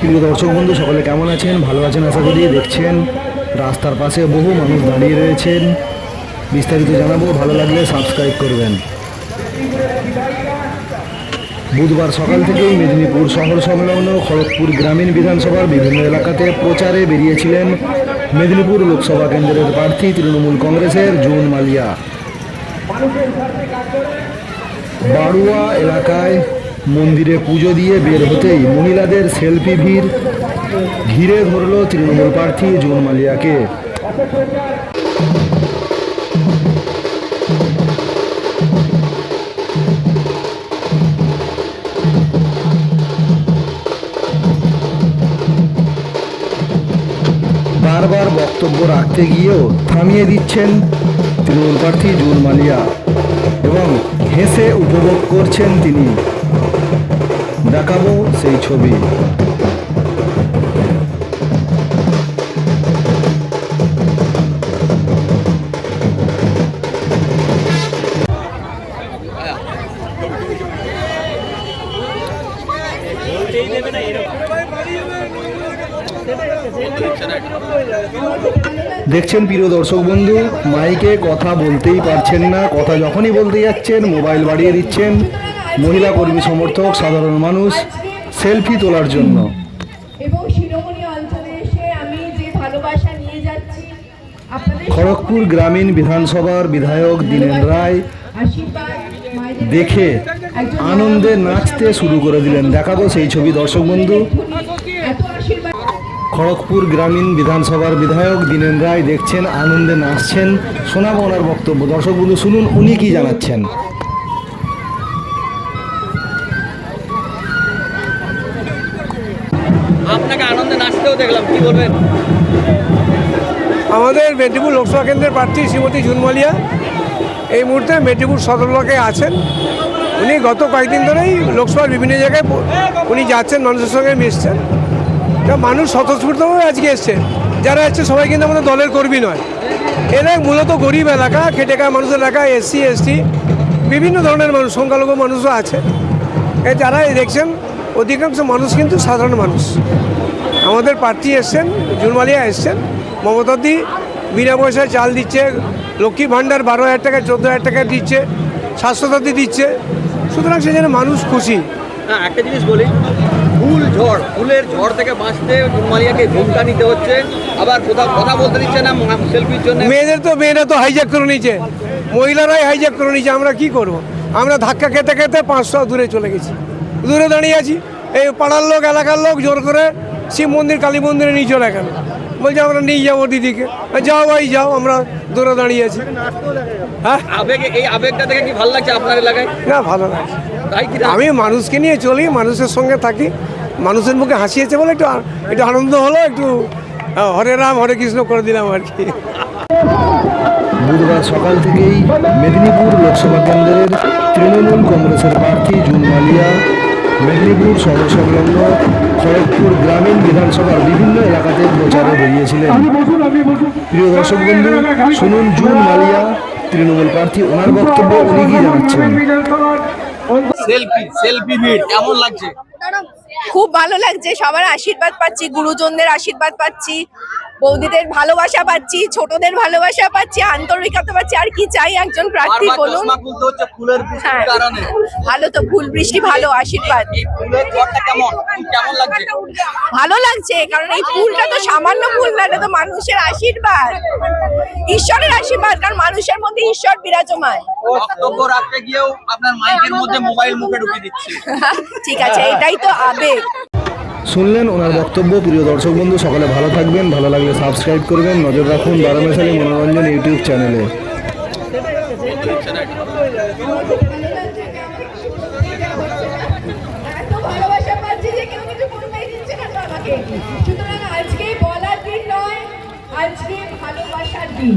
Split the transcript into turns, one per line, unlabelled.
প্রিয় দর্শক বন্ধু, সকলে কেমন আছেন? ভালো আছেন আশা করি। দেখছেন রাস্তার পাশে বহু মানুষ দাঁড়িয়ে রয়েছেন। বিস্তারিত জানাব। ভালো লাগলে সাবস্ক্রাইব করবেন। বুধবার সকাল থেকেই মেদিনীপুর শহর সংলগ্ন খড়গপুর গ্রামীণ বিধানসভার বিভিন্ন এলাকাতে প্রচারে বেরিয়েছিলেন মেদিনীপুর লোকসভা কেন্দ্রের প্রার্থী তৃণমূল কংগ্রেসের জুন মালিয়া। বাড়ুয়া এলাকায় মন্দিরে পুজো দিয়ে বের হতেই মহিলাদের সেলফি ভিড়। ঘিরে ধরল তৃণমূল প্রার্থী জুন মালিয়াকে। বারবার বক্তব্য রাখতে গিয়েও থামিয়ে দিচ্ছেন তৃণমূল প্রার্থী জুন মালিয়া এবং হেসে উপভোগ করছেন তিনি। দেখাবো সেই ছবি। দেখছেন প্রিয় দর্শক বন্ধু, মাইকে কথা বলতেই পারছেন না, কথা যখনই বলতে যাচ্ছেন, মোবাইল বাড়িয়ে দিচ্ছেন। মহিলা কর্মী সমর্থক সাধারণ মানুষ সেলফি তোলার জন্য।
এবং শিরোমণি অঞ্চলে এসে আমি যে ভালোবাসা নিয়ে যাচ্ছি
খড়গপুর গ্রামীণ বিধানসভার বিধায়ক দীনেন রায় দেখে আনন্দে নাচতে শুরু করে দিলেন। দেখাবো সেই ছবি দর্শক বন্ধু। খড়গপুর গ্রামীণ বিধানসভার বিধায়ক দীনেন রায় দেখছেন আনন্দে নাচছেন শোনাবো ওনার বক্তব্য। দর্শক বন্ধু শুনুন উনি কি জানাচ্ছেন?
আপনাকে আনন্দে নাচতেও দেখলাম, কি বলবেন?
আমাদের মেদিনীপুর লোকসভা কেন্দ্রের প্রার্থী শ্রীমতী জুনমালিয়া এই মুহূর্তে মেদিনীপুর সদর ব্লকে আছেন। উনি গত কয়েকদিন ধরেই লোকসভার বিভিন্ন জায়গায় উনি যাচ্ছেন, মানুষের সঙ্গে মিশছেন। তা মানুষ স্বতঃস্ফূর্তভাবে আজকে এসছে। যারা এসছে, সবাই কিন্তু আমাদের দলের কর্মী নয়। এরা মূলত গরিব এলাকা, খেটে খাওয়া মানুষের এলাকা, এসসি, এসটি, বিভিন্ন ধরনের মানুষ, সংখ্যালঘু মানুষও আছে। এ যারা দেখছেন অধিকাংশ মানুষ কিন্তু সাধারণ মানুষ। আমাদের প্রার্থী এসছেন জুনমালিয়া এসছেন। মমতাদি বিনা পয়সায় চাল দিচ্ছে লক্ষ্মী ভাণ্ডার বারো হাজার টাকা চোদ্দ হাজার টাকা দিচ্ছে স্বাস্থ্যসাথী দিচ্ছে। সুতরাং সেজন্য মানুষ খুশি।
না একটা জিনিস বলি ফুল ঝড় ফুলের ঝড় থেকে বাঁচতে জুনমালিয়াকে ঝুমকা নিতে হচ্ছে। আবার কোথাও কথা বলতে দিচ্ছে না সেলফির জন্য।
মেয়েদের তো মেয়েরা তো হাইজ্যাক করে নিয়েছে। মহিলারাই হাইজ্যাক করে নিয়েছে আমরা কি করব। আমরা ধাক্কা খেতে খেতে পাঁচশো দূরে চলে গেছি। দূরে দাঁড়িয়ে আছি। এই পাড়ার লোক এলাকার লোক জোর করে শিব মন্দির কালী মন্দিরে নিয়ে চলে গেল। বলছে আমরা নিয়ে যাব দিদিকে। যাও ভাই যাও আমরা দূরে দাঁড়িয়ে আছি। হ্যাঁ?
আবেগ এই আবেগটা দেখে কি ভালো লাগছে আপনার এলাকায়?
না ভালো লাগছে। আমি মানুষকে নিয়ে চলি মানুষের সঙ্গে থাকি। মানুষের মুখে হাসিয়েছে বলে একটু একটু আনন্দ হলো একটু হরে রাম হরে কৃষ্ণ করে দিলাম আর কি।
বুধবার সকাল থেকেই মেদিনীপুর লোকসভা কেন্দ্রের তৃণমূল কংগ্রেসের প্রার্থী জুন মালিয়া মেদিনীপুর শহর সংলগ্ন খড়গপুর গ্রামীণ বিধানসভার বিভিন্ন এলাকাতে প্রচারে বেরিয়েছিলেন। প্রিয় দর্শক বন্ধু শুনুন জুন মালিয়া তৃণমূল প্রার্থী ওনার বক্তব্য উনি কি জানাচ্ছেন?
সেলফি সেলফি ভিড় কেমন লাগছে?
খুব ভালো লাগছে সবার আশীর্বাদ পাচ্ছি গুরুজনদের আশীর্বাদ পাচ্ছি। বৌদিদের ভালোবাসা পাচ্ছি ছোটদের ভালোবাসা পাচ্ছি আন্তরিকতা পাচ্ছি। আর কি চাই একজন প্রার্থী বলুন? হ্যাঁ।
কারণে।
ভালো তো ফুল বৃষ্টি ভালো আশীর্বাদ। ভালো লাগছে কারণ এই ফুলটা তো সামান্য ফুল না এটা তো মানুষের আশীর্বাদ। ঈশ্বরের আশীর্বাদ কারণ মানুষের মধ্যে ঈশ্বর বিরাজমান।
বক্তব্য রাখতে গিয়েও আপনার মাইকের মধ্যে মোবাইল মুখে ঢুকিয়ে দিচ্ছে।
ঠিক আছে এটাই তো আবেগ।
শুনলেন ওনার বক্তব্য। প্রিয় দর্শক বন্ধু, সকালে ভালো থাকবেন, ভালো লাগলে সাবস্ক্রাইব করবেন, নজর রাখুন বারোমেশালী মনোরঞ্জন ইউটিউব চ্যানেলে।
আজকে ভালোবাসার দিন।